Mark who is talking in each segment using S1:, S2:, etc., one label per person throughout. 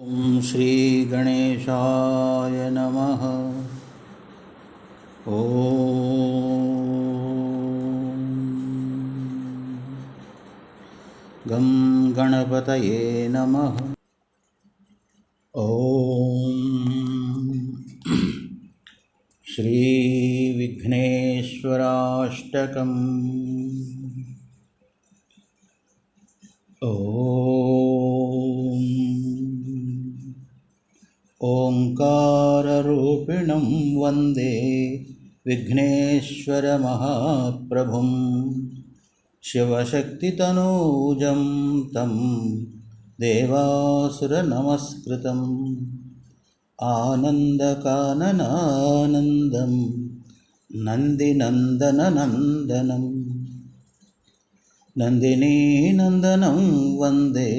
S1: ॐ श्रीगणेशाय नमः ॐ गं गणपतये नमः ॐ श्रीविघ्नेश्वराष्टकम् ॐ ओङ्काररूपिणं वन्दे विघ्नेश्वरमहाप्रभुं शिवशक्तितनूजं तं देवासुरनमस्कृतम् आनन्दकाननानन्दं नन्दिनन्दननन्दनम् नन्दिनीनन्दनं वन्दे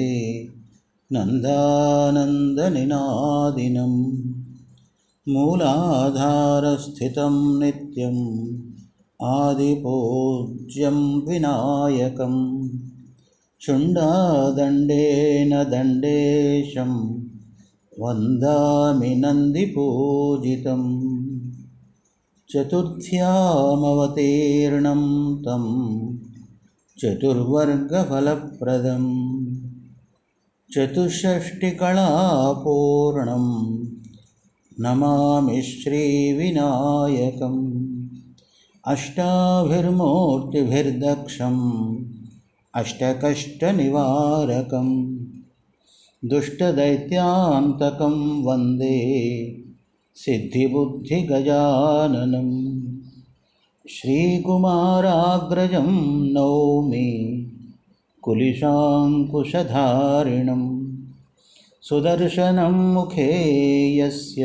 S1: नन्दानन्दनिनादिनं मूलाधारस्थितं नित्यम् आदिपूज्यं विनायकं शुण्डादण्डेन दण्डेशं वन्दामि नन्दिपूजितं चतुर्थ्यामवतीर्णं तं चतुर्वर्गफलप्रदं चतुष्षष्टिकलापूर्णं नमामि श्रीविनायकम् अष्टाभिर्मूर्तिभिर्दक्षम् अष्टकष्टनिवारकं दुष्टदैत्यान्तकं वंदे सिद्धिबुद्धिगजाननम् श्रीकुमाराग्रजं नौमि कुलिशाङ्कुशधारिणं सुदर्शनं मुखे यस्य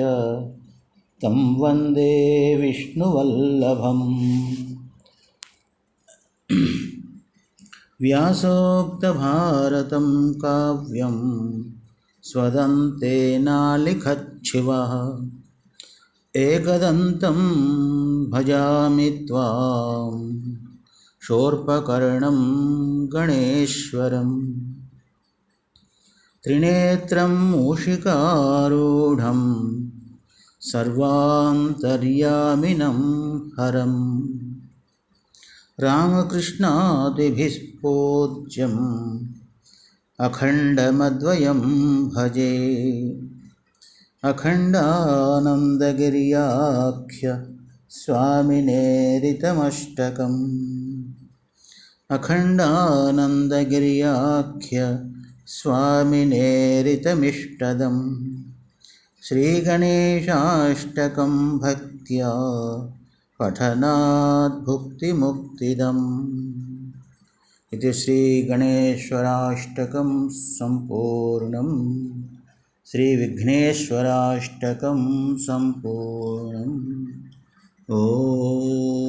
S1: तं वंदे विष्णुवल्लभम्। व्यासोक्तभारतं काव्यं स्वदन्तेनालिखच्छिवः एकदन्तं भजामि त्वां शोर्पकर्णं गणेश्वरं त्रिनेत्रं मूषिकारूढं सर्वान्तर्यामिनं हरम्। रामकृष्णादिभिः पूज्यम् अखण्डमद्वयं भजे। अखण्डानन्दगिर्याख्य स्वामिनेरितमष्टकम् अखण्डानन्दगिर्याख्य स्वामिनेरितमिष्टदं श्रीगणेशाष्टकं भक्त्या पठनात् भुक्तिमुक्तिदम् इति श्रीगणेश्वराष्टकं सम्पूर्णम्। श्रीविघ्नेश्वराष्टकं सम्पूर्णम्। ॐ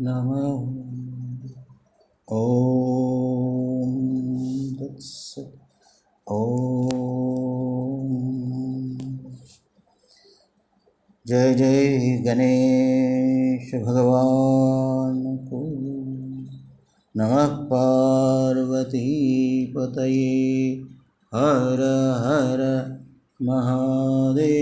S1: नमः ॐ तत्सत् जय जय गणेश भगवान को। नमः पार्वतीपतये हर हर महादेव।